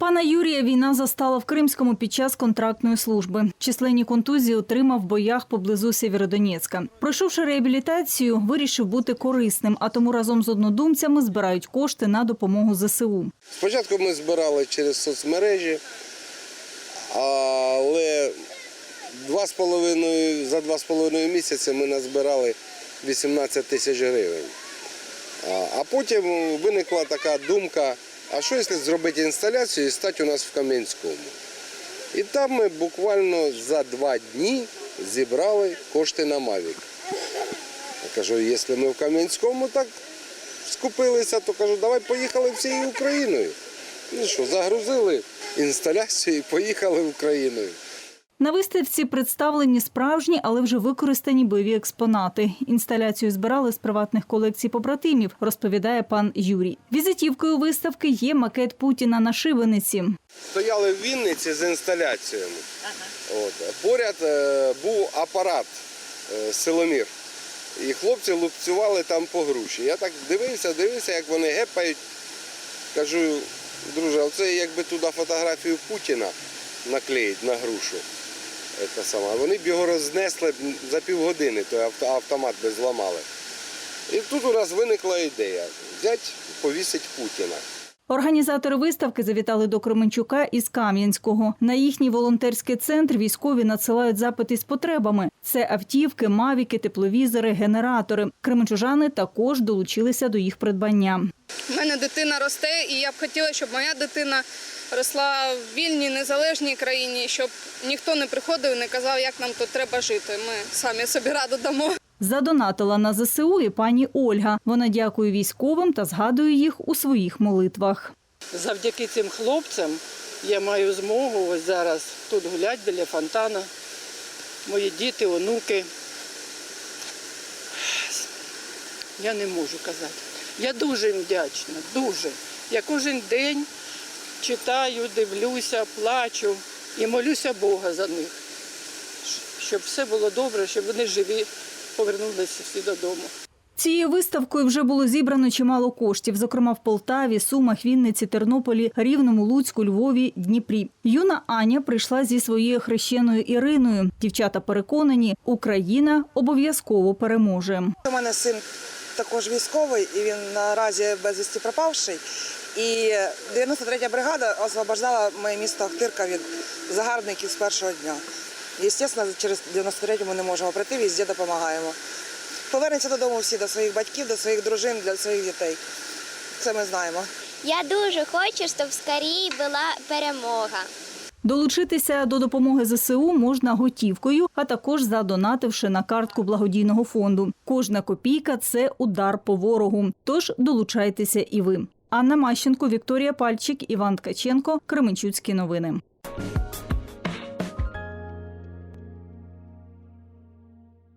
Пана Юрія війна застала в Кримському під час контрактної служби. Численні контузії отримав в боях поблизу Сєвєродонецька. Пройшовши реабілітацію, вирішив бути корисним, а тому разом з однодумцями збирають кошти на допомогу ЗСУ. Спочатку ми збирали через соцмережі, але два з половиною, за два з половиною місяці ми назбирали 18 тисяч гривень. А- потім виникла така думка, а що якщо зробити інсталяцію і стати у нас в Кам'янському? І там ми буквально за два дні зібрали кошти на Мавік. Я кажу, якщо ми в Кам'янському так скупилися, то кажу, давай поїхали всією Україною. Ну що, загрузили інсталяцію і поїхали Україною. На виставці представлені справжні, але вже використані бойові експонати. Інсталяцію збирали з приватних колекцій побратимів, розповідає пан Юрій. Візитівкою виставки є макет Путіна на шибениці. Стояли в Вінниці з інсталяціями. От. Поряд е, був апарат е, Силомір. І хлопці лупцювали там по груші. Я так дивився, дивився, як вони гепають. Кажу, друже, оце якби туди фотографію Путіна наклеїть на грушу. Це саме. Вони б його рознесли за півгодини, той автомат би зламали. І тут у нас виникла ідея взяти, повісити Путіна. Організатори виставки завітали до Кременчука із Кам'янського. На їхній волонтерський центр військові надсилають запити з потребами. Це автівки, мавіки, тепловізори, генератори. Кременчужани також долучилися до їх придбання. У мене дитина росте, і я б хотіла, щоб моя дитина росла в вільній, незалежній країні, щоб ніхто не приходив і не казав, як нам тут треба жити. Ми самі собі раду дамо. Задонатила на ЗСУ і пані Ольга. Вона дякує військовим та згадує їх у своїх молитвах. Завдяки цим хлопцям я маю змогу ось зараз тут гуляти біля фонтана. Мої діти, онуки. Я не можу казати. Я дуже їм вдячна, дуже. Я кожен день читаю, дивлюся, плачу і молюся Бога за них, щоб все було добре, щоб вони живі повернулися всі додому. Цією виставкою вже було зібрано чимало коштів, зокрема в Полтаві, Сумах, Вінниці, Тернополі, Рівному, Луцьку, Львові, Дніпрі. Юна Аня прийшла зі своєю хрещеною Іриною. Дівчата переконані, Україна обов'язково переможе. У мене син також військовий, і він наразі безвісті пропавший. І 93-я бригада освобождала моє місто Ахтирка від загарбників з першого дня. Звісно, через 93-ю ми не можемо прийти, везде допомагаємо. Повернуться додому всі до своїх батьків, до своїх дружин, для своїх дітей. Це ми знаємо. Я дуже хочу, щоб скоріше була перемога. Долучитися до допомоги ЗСУ можна готівкою, а також задонативши на картку благодійного фонду. Кожна копійка це удар по ворогу. Тож долучайтеся і ви. Анна Мащенко, Вікторія Пальчик, Іван Ткаченко, Кременчуцькі новини.